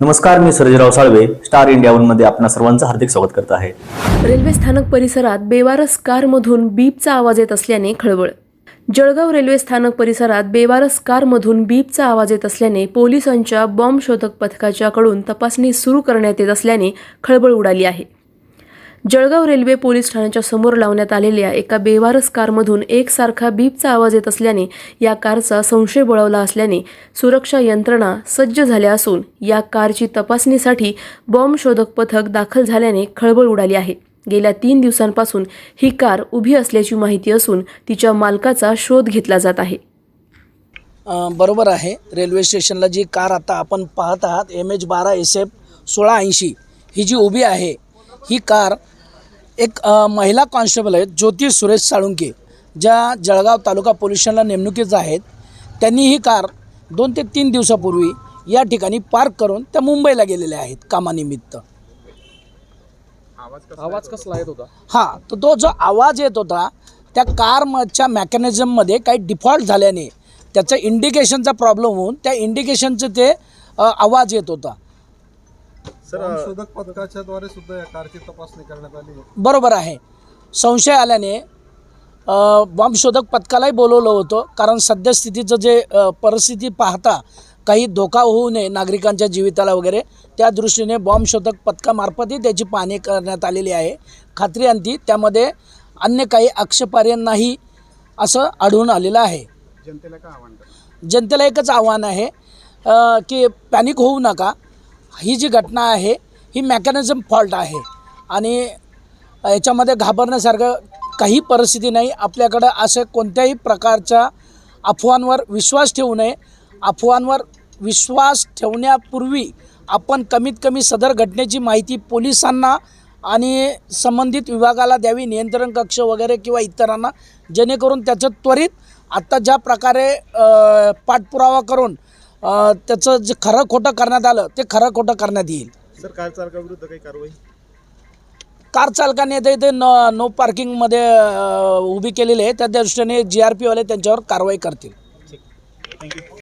नमस्कार मी Sarjerao Salve star India वनमध्ये आपणा सर्वांचं हार्दिक स्वागत करत आहे. रेल्वे स्थानक परिसरात बेवारस कारमधून बीपचा आवाज येत असल्याने खळबळ. जळगाव रेल्वे स्थानक परिसरात बेवारस कारमधून बीपचा आवाज येत असल्याने पोलिसांच्या बॉम्ब शोधक पथकाच्याकडून तपासणी सुरू करण्यात येत असल्याने खळबळ उडाली आहे. जळगाव रेल्वे पोलीस ठाण्याच्या समोर लावण्यात आलेल्या एका बेवारस कारमधून एकसारखा बीपचा आवाज येत असल्याने या कारचा संशय बळवला असल्याने सुरक्षा यंत्रणा सज्ज झाल्या असून या कारची तपासणीसाठी बॉम्ब शोधक पथक दाखल झाल्याने खळबळ उडाली आहे. गेल्या तीन दिवसांपासून ही कार उभी असल्याची माहिती असून तिच्या मालकाचा शोध घेतला जात आहे. बरोबर आहे. रेल्वे स्टेशनला जी कार आता आपण पाहत आहात एम एच बारा एस एफ सोळा ऐंशी ही जी उभी आहे ही कार एक महिला कॉन्स्टेबल आहेत ज्योती सुरेश साळुंके ज्या जळगाव तालुका पोलीस स्टेशनला नेमणुकीच आहेत. त्यांनी ही कार दोन ते तीन दिवसापूर्वी या ठिकाणी पार्क करून त्या मुंबईला गेलेल्या आहेत कामानिमित्त. आवाज कसला येत होता? हां तर तो जो आवाज येत होता त्या कारच्या मॅकॅनिझममध्ये काही डिफॉल्ट झाल्याने त्याचं इंडिकेशनचा प्रॉब्लेम होऊन त्या इंडिकेशनचं ते आवाज येत होता. शोधक पथकाच्या द्वारे सुद्धा या कारची तपासणी करण्यात आली. बरोबर आहे. संशय आल्याने अ, बॉम्ब शोधक पथकालाही बोलवलं होतं कारण सद्यस्थितीचं जे परिस्थिती पाहता काही धोका होऊ नये नागरिकांच्या जीविताला वगैरे त्या दृष्टीने बॉम्ब शोधक पथकामार्फतही त्याची पाहणी करण्यात आलेली आहे. खात्री अंती त्यामध्ये अन्य काही आक्षेपार्ह नाही असं आढळून आलेलं आहे. जनतेला एकच आव्हान आहे की पॅनिक होऊ नका ही जी घटना आहे ही मॅकॅनिझम फॉल्ट आहे. आणि याच्यामध्ये घाबरण्यासारखं काही परिस्थिती नाही. आपल्याकडं असे कोणत्याही प्रकारच्या अफवांवर विश्वास ठेवू नये. अफवांवर विश्वास ठेवण्यापूर्वी आपण कमीत कमी सदर घटनेची माहिती पोलिसांना आणि संबंधित विभागाला द्यावी नियंत्रण कक्ष वगैरे किंवा इतरांना जेणेकरून त्याचं त्वरित आत्ता ज्या प्रकारे पाठपुरावा करून त्याचं जे खरं खोटं करण्यात आलं ते खरं खोटं करण्यात येईल. सर कार चालकाविरुद्ध काही कारवाई? कार चालकाने इथे इथे नो नो पार्किंगमध्ये अ, उभी केलेली आहे. त्या दृष्टीने जी आर पीवाले त्यांच्यावर कारवाई करतील.